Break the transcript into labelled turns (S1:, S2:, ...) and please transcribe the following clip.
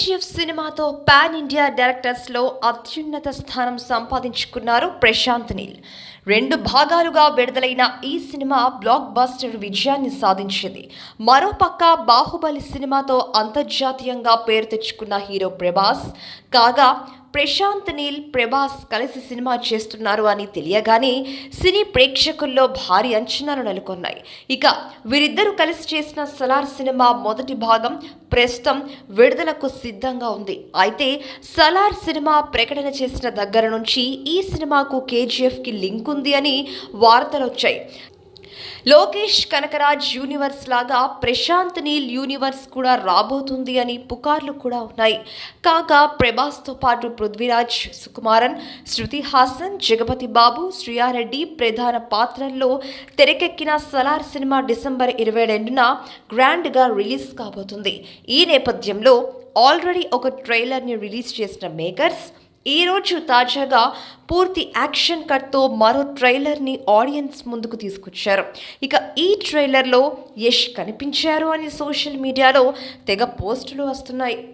S1: KGF సినిమాతో pan India డైరెక్టర్స్లో అత్యున్నత స్థానం సంపాదించుకున్నారు ప్రశాంత్ నీల్. రెండు భాగాలుగా విడుదలైన ఈ సినిమా బ్లాక్ బస్టర్ విజయాన్ని సాధించింది. మరోపక్క బాహుబలి సినిమాతో అంతర్జాతీయంగా పేరు తెచ్చుకున్న హీరో ప్రభాస్. కాగా ప్రశాంత్ నీల్ ప్రభాస్ కలిసి సినిమా చేస్తున్నారు అని తెలియగానే సినీ ప్రేక్షకుల్లో భారీ అంచనాలు నెలకొన్నాయి. ఇక వీరిద్దరూ కలిసి చేసిన సలార్ సినిమా మొదటి భాగం ప్రస్తుతం విడుదలకు సిద్ధంగా ఉంది. అయితే సలార్ సినిమా ప్రకటన చేసిన దగ్గర నుంచి ఈ సినిమాకు కేజీఎఫ్కి లింక్ ఉంది అని వార్తలు వచ్చాయి. లోకేష్ కనకరాజ్ యూనివర్స్ లాగా ప్రశాంత్ నీల్ యూనివర్స్ కూడా రాబోతుంది అని పుకార్లు కూడా ఉన్నాయి. కాగా ప్రభాస్తో పాటు పృథ్వీరాజ్ సుకుమారన్ శృతి హాసన్ జగపతి బాబు శ్రీయారెడ్డి ప్రధాన పాత్రల్లో తెరకెక్కిన సలార్ సినిమా డిసెంబర్ ఇరవై రెండున గ్రాండ్గా రిలీజ్ కాబోతుంది. ఈ నేపథ్యంలో ఆల్రెడీ ఒక ట్రైలర్ని రిలీజ్ చేసిన మేకర్స్ ఈ రోజు తాజాగా పూర్తి యాక్షన్ కట్తో మరో ట్రైలర్ని ఆడియన్స్ ముందుకు తీసుకొచ్చారు. ఇక ఈ ట్రైలర్లో యష్ కనిపించారు అని సోషల్ మీడియాలో తెగ పోస్టులు వస్తున్నాయి.